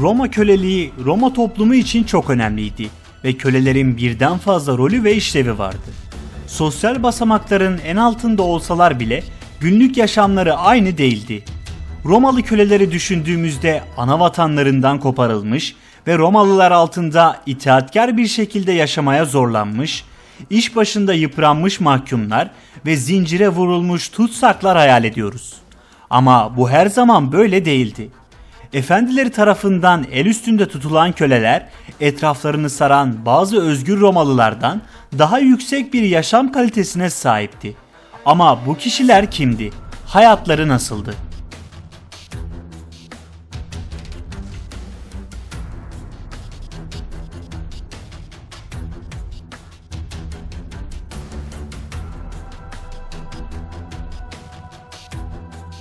Roma köleliği Roma toplumu için çok önemliydi ve kölelerin birden fazla rolü ve işlevi vardı. Sosyal basamakların en altında olsalar bile günlük yaşamları aynı değildi. Romalı köleleri düşündüğümüzde ana vatanlarından koparılmış ve Romalılar altında itaatkar bir şekilde yaşamaya zorlanmış, iş başında yıpranmış mahkumlar ve zincire vurulmuş tutsaklar hayal ediyoruz. Ama bu her zaman böyle değildi. Efendileri tarafından el üstünde tutulan köleler etraflarını saran bazı özgür Romalılardan daha yüksek bir yaşam kalitesine sahipti. Ama bu kişiler kimdi? Hayatları nasıldı?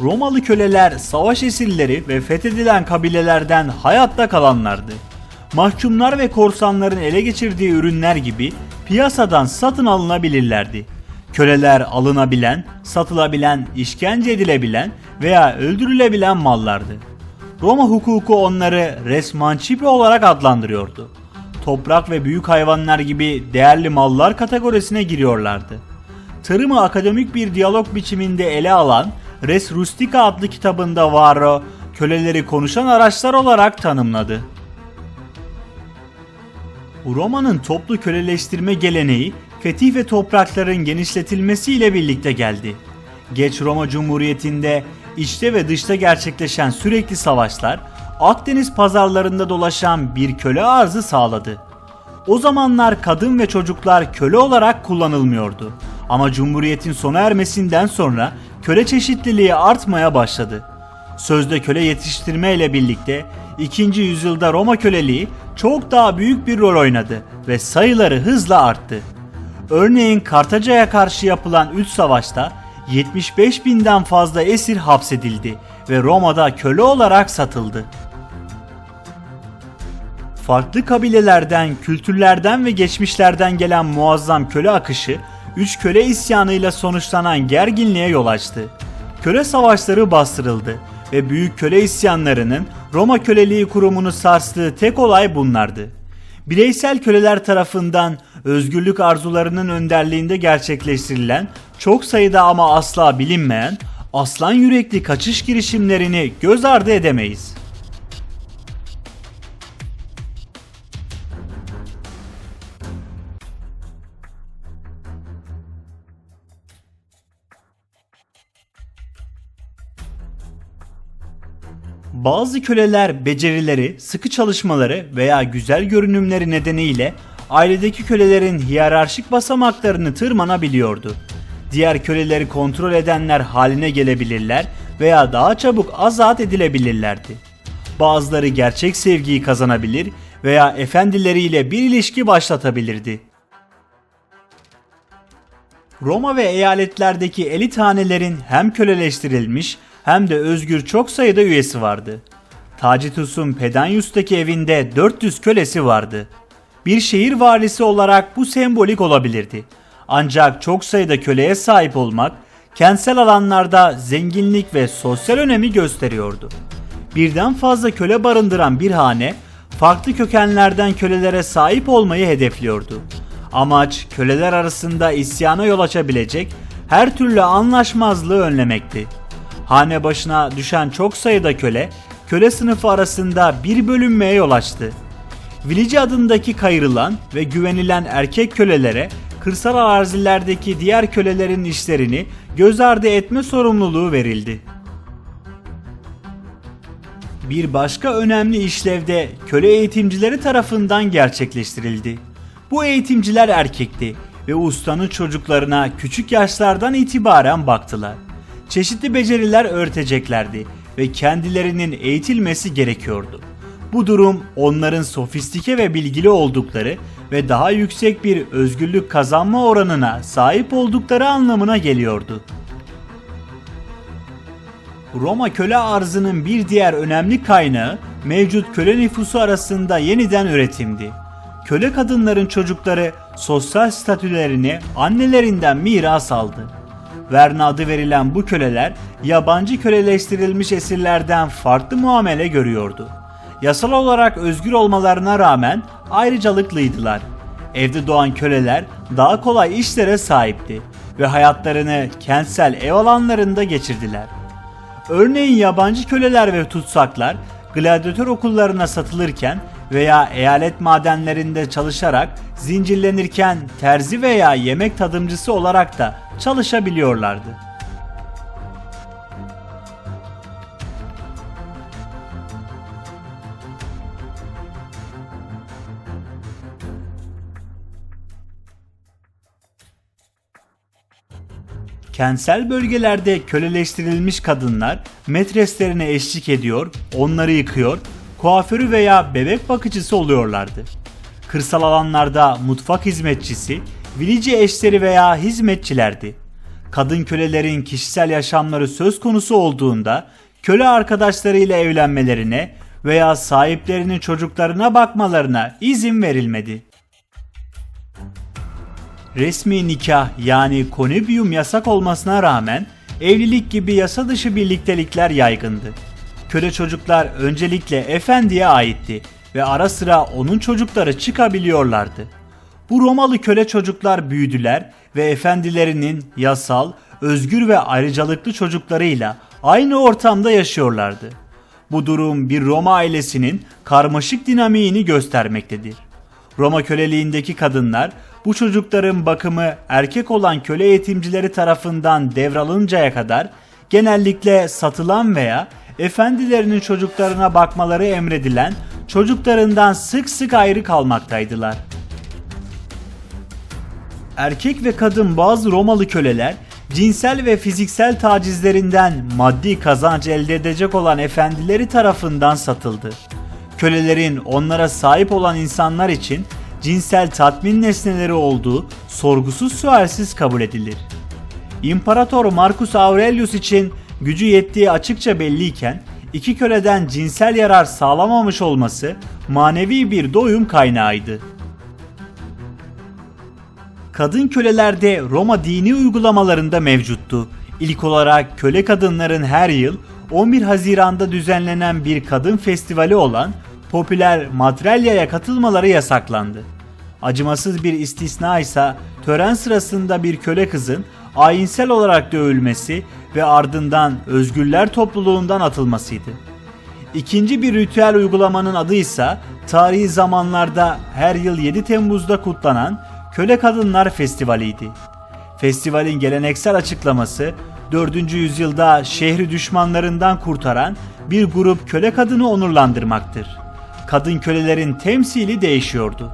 Romalı köleler savaş esirleri ve fethedilen kabilelerden hayatta kalanlardı. Mahkumlar ve korsanların ele geçirdiği ürünler gibi piyasadan satın alınabilirlerdi. Köleler alınabilen, satılabilen, işkence edilebilen veya öldürülebilen mallardı. Roma hukuku onları resmancipe olarak adlandırıyordu. Toprak ve büyük hayvanlar gibi değerli mallar kategorisine giriyorlardı. Tarımı akademik bir diyalog biçiminde ele alan Res Rustica adlı kitabında Varro, köleleri konuşan araçlar olarak tanımladı. Roma'nın toplu köleleştirme geleneği fetih ve toprakların genişletilmesiyle birlikte geldi. Geç Roma Cumhuriyeti'nde içte ve dışta gerçekleşen sürekli savaşlar Akdeniz pazarlarında dolaşan bir köle arzı sağladı. O zamanlar kadın ve çocuklar köle olarak kullanılmıyordu. Ama Cumhuriyet'in sona ermesinden sonra köle çeşitliliği artmaya başladı. Sözde köle yetiştirme ile birlikte 2. yüzyılda Roma köleliği çok daha büyük bir rol oynadı ve sayıları hızla arttı. Örneğin Kartaca'ya karşı yapılan 3 savaşta 75 binden fazla esir hapsedildi ve Roma'da köle olarak satıldı. Farklı kabilelerden, kültürlerden ve geçmişlerden gelen muazzam köle akışı, üç köle isyanıyla sonuçlanan gerginliğe yol açtı. Köle savaşları bastırıldı ve büyük köle isyanlarının Roma köleliği kurumunu sarstığı tek olay bunlardı. Bireysel köleler tarafından özgürlük arzularının önderliğinde gerçekleştirilen çok sayıda ama asla bilinmeyen aslan yürekli kaçış girişimlerini göz ardı edemeyiz. Bazı köleler becerileri, sıkı çalışmaları veya güzel görünümleri nedeniyle ailedeki kölelerin hiyerarşik basamaklarını tırmanabiliyordu. Diğer köleleri kontrol edenler haline gelebilirler veya daha çabuk azat edilebilirlerdi. Bazıları gerçek sevgiyi kazanabilir veya efendileriyle bir ilişki başlatabilirdi. Roma ve eyaletlerdeki elit hanelerin hem köleleştirilmiş hem de özgür çok sayıda üyesi vardı. Tacitus'un Pedanius'taki evinde 400 kölesi vardı. Bir şehir valisi olarak bu sembolik olabilirdi. Ancak çok sayıda köleye sahip olmak kentsel alanlarda zenginlik ve sosyal önemi gösteriyordu. Birden fazla köle barındıran bir hane farklı kökenlerden kölelere sahip olmayı hedefliyordu. Amaç köleler arasında isyana yol açabilecek her türlü anlaşmazlığı önlemekti. Hane başına düşen çok sayıda köle, köle sınıfı arasında bir bölünmeye yol açtı. Vilici adındaki kayırılan ve güvenilen erkek kölelere kırsal arazilerdeki diğer kölelerin işlerini göz ardı etme sorumluluğu verildi. Bir başka önemli işlevde köle eğitimcileri tarafından gerçekleştirildi. Bu eğitimciler erkekti ve ustanın çocuklarına küçük yaşlardan itibaren baktılar. Çeşitli beceriler öğreteceklerdi ve kendilerinin eğitilmesi gerekiyordu. Bu durum onların sofistike ve bilgili oldukları ve daha yüksek bir özgürlük kazanma oranına sahip oldukları anlamına geliyordu. Roma köle arzının bir diğer önemli kaynağı mevcut köle nüfusu arasında yeniden üretimdi. Köle kadınların çocukları sosyal statülerini annelerinden miras aldı. Verne adı verilen bu köleler yabancı köleleştirilmiş esirlerden farklı muamele görüyordu. yasal olarak özgür olmalarına rağmen ayrıcalıklıydılar. Evde doğan köleler daha kolay işlere sahipti ve hayatlarını kentsel ev alanlarında geçirdiler. Örneğin yabancı köleler ve tutsaklar gladyatör okullarına satılırken veya eyalet madenlerinde çalışarak zincirlenirken terzi veya yemek tadımcısı olarak da çalışabiliyorlardı. Kentsel bölgelerde köleleştirilmiş kadınlar metreslerine eşlik ediyor, onları yıkıyor, kuaförü veya bebek bakıcısı oluyorlardı. Kırsal alanlarda mutfak hizmetçisi, vilici eşleri veya hizmetçilerdi. Kadın kölelerin kişisel yaşamları söz konusu olduğunda köle arkadaşlarıyla evlenmelerine veya sahiplerinin çocuklarına bakmalarına izin verilmedi. Resmi nikah yani konübiyum yasak olmasına rağmen evlilik gibi yasa dışı birliktelikler yaygındı. Köle çocuklar öncelikle efendiye aitti ve ara sıra onun çocukları çıkabiliyorlardı. Bu Romalı köle çocuklar büyüdüler ve efendilerinin yasal, özgür ve ayrıcalıklı çocuklarıyla aynı ortamda yaşıyorlardı. Bu durum bir Roma ailesinin karmaşık dinamiğini göstermektedir. Roma köleliğindeki kadınlar bu çocukların bakımı erkek olan köle eğitimcileri tarafından devralıncaya kadar genellikle satılan veya efendilerinin çocuklarına bakmaları emredilen çocuklarından sık sık ayrı kalmaktaydılar. Erkek ve kadın bazı Romalı köleler cinsel ve fiziksel tacizlerinden maddi kazanç elde edecek olan efendileri tarafından satıldı. Kölelerin onlara sahip olan insanlar için cinsel tatmin nesneleri olduğu sorgusuz sualsiz kabul edilir. İmparator Marcus Aurelius için gücü yettiği açıkça belliyken iki köleden cinsel yarar sağlamamış olması manevi bir doyum kaynağıydı. Kadın kölelerde Roma dini uygulamalarında mevcuttu. İlk olarak köle kadınların her yıl 11 Haziran'da düzenlenen bir kadın festivali olan popüler Madralya'ya katılmaları yasaklandı. Acımasız bir istisna ise tören sırasında bir köle kızın ayinsel olarak dövülmesi ve ardından özgürler topluluğundan atılmasıydı. İkinci bir ritüel uygulamanın adı ise tarihi zamanlarda her yıl 7 Temmuz'da kutlanan Köle Kadınlar Festivali'ydi. Festivalin geleneksel açıklaması 4. yüzyılda şehri düşmanlarından kurtaran bir grup köle kadını onurlandırmaktır. Kadın kölelerin temsili değişiyordu.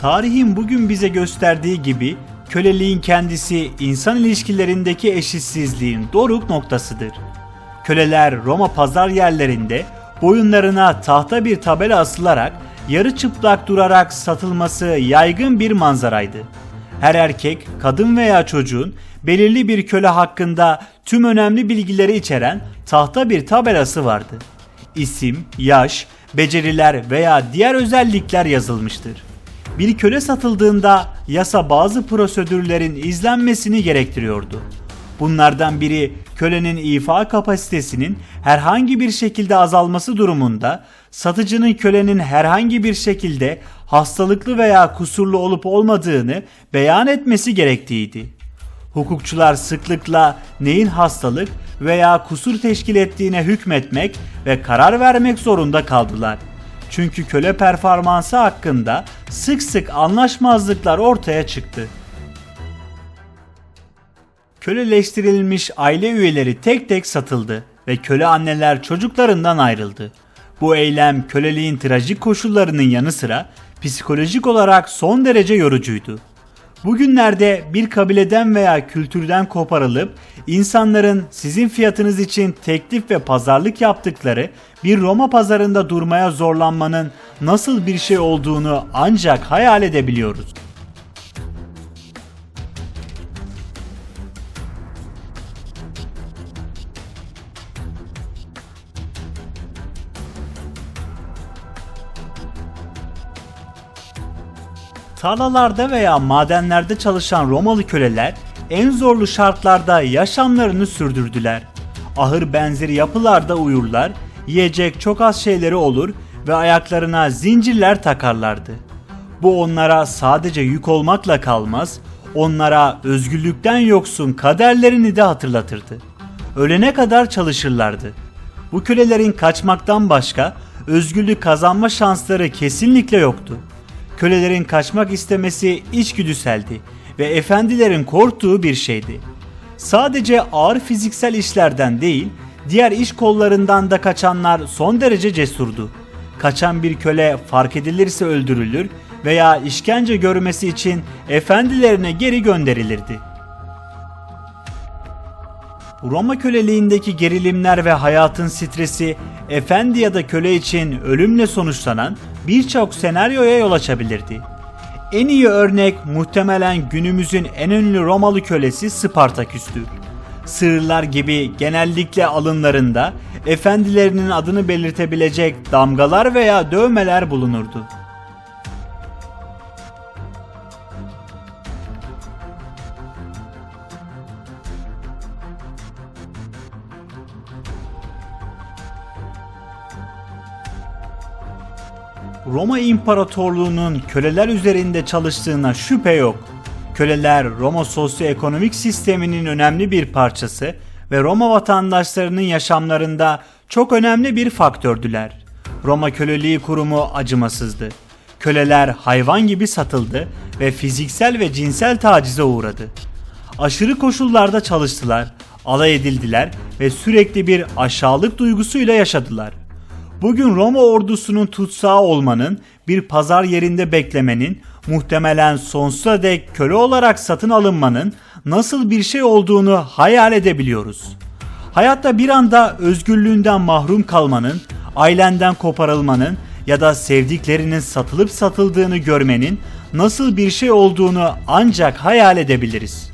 Tarihin bugün bize gösterdiği gibi köleliğin kendisi insan ilişkilerindeki eşitsizliğin doruk noktasıdır. Köleler Roma pazar yerlerinde boyunlarına tahta bir tabela asılarak yarı çıplak durarak satılması yaygın bir manzaraydı. Her erkek, kadın veya çocuğun belirli bir köle hakkında tüm önemli bilgileri içeren tahta bir tabelası vardı. İsim, yaş, beceriler veya diğer özellikler yazılmıştır. Bir köle satıldığında yasa bazı prosedürlerin izlenmesini gerektiriyordu. Bunlardan biri kölenin ifa kapasitesinin herhangi bir şekilde azalması durumunda satıcının kölenin herhangi bir şekilde hastalıklı veya kusurlu olup olmadığını beyan etmesi gerektiğiydi. Hukukçular sıklıkla neyin hastalık veya kusur teşkil ettiğine hükmetmek ve karar vermek zorunda kaldılar. Çünkü köle performansı hakkında sık sık anlaşmazlıklar ortaya çıktı. Köleleştirilmiş aile üyeleri tek tek satıldı ve köle anneler çocuklarından ayrıldı. Bu eylem köleliğin trajik koşullarının yanı sıra psikolojik olarak son derece yorucuydu. Bugünlerde bir kabileden veya kültürden koparılıp insanların sizin fiyatınız için teklif ve pazarlık yaptıkları bir Roma pazarında durmaya zorlanmanın nasıl bir şey olduğunu ancak hayal edebiliyoruz. Tarlalarda veya madenlerde çalışan Romalı köleler en zorlu şartlarda yaşamlarını sürdürdüler. Ahır benzeri yapılarda uyurlar, yiyecek çok az şeyleri olur ve ayaklarına zincirler takarlardı. Bu onlara sadece yük olmakla kalmaz, onlara özgürlükten yoksun kaderlerini de hatırlatırdı. Ölene kadar çalışırlardı. Bu kölelerin kaçmaktan başka özgürlük kazanma şansları kesinlikle yoktu. Kölelerin kaçmak istemesi içgüdüseldi ve efendilerin korktuğu bir şeydi. Sadece ağır fiziksel işlerden değil, diğer iş kollarından da kaçanlar son derece cesurdu. Kaçan bir köle fark edilirse öldürülür veya işkence görmesi için efendilerine geri gönderilirdi. Roma köleliğindeki gerilimler ve hayatın stresi efendi ya da köle için ölümle sonuçlanan birçok senaryoya yol açabilirdi. En iyi örnek muhtemelen günümüzün en ünlü Romalı kölesi Spartaküs'tür. Sığırlar gibi genellikle alınlarında efendilerinin adını belirtebilecek damgalar veya dövmeler bulunurdu. Roma İmparatorluğu'nun köleler üzerinde çalıştığına şüphe yok. Köleler Roma sosyoekonomik sisteminin önemli bir parçası ve Roma vatandaşlarının yaşamlarında çok önemli bir faktördüler. Roma köleliği kurumu acımasızdı. Köleler hayvan gibi satıldı ve fiziksel ve cinsel tacize uğradı. Aşırı koşullarda çalıştılar, alay edildiler ve sürekli bir aşağılık duygusuyla yaşadılar. Bugün Roma ordusunun tutsağı olmanın, bir pazar yerinde beklemenin, muhtemelen sonsuza dek köle olarak satın alınmanın nasıl bir şey olduğunu hayal edebiliyoruz. Hayatta bir anda özgürlüğünden mahrum kalmanın, ailenden koparılmanın ya da sevdiklerinin satılıp satıldığını görmenin nasıl bir şey olduğunu ancak hayal edebiliriz.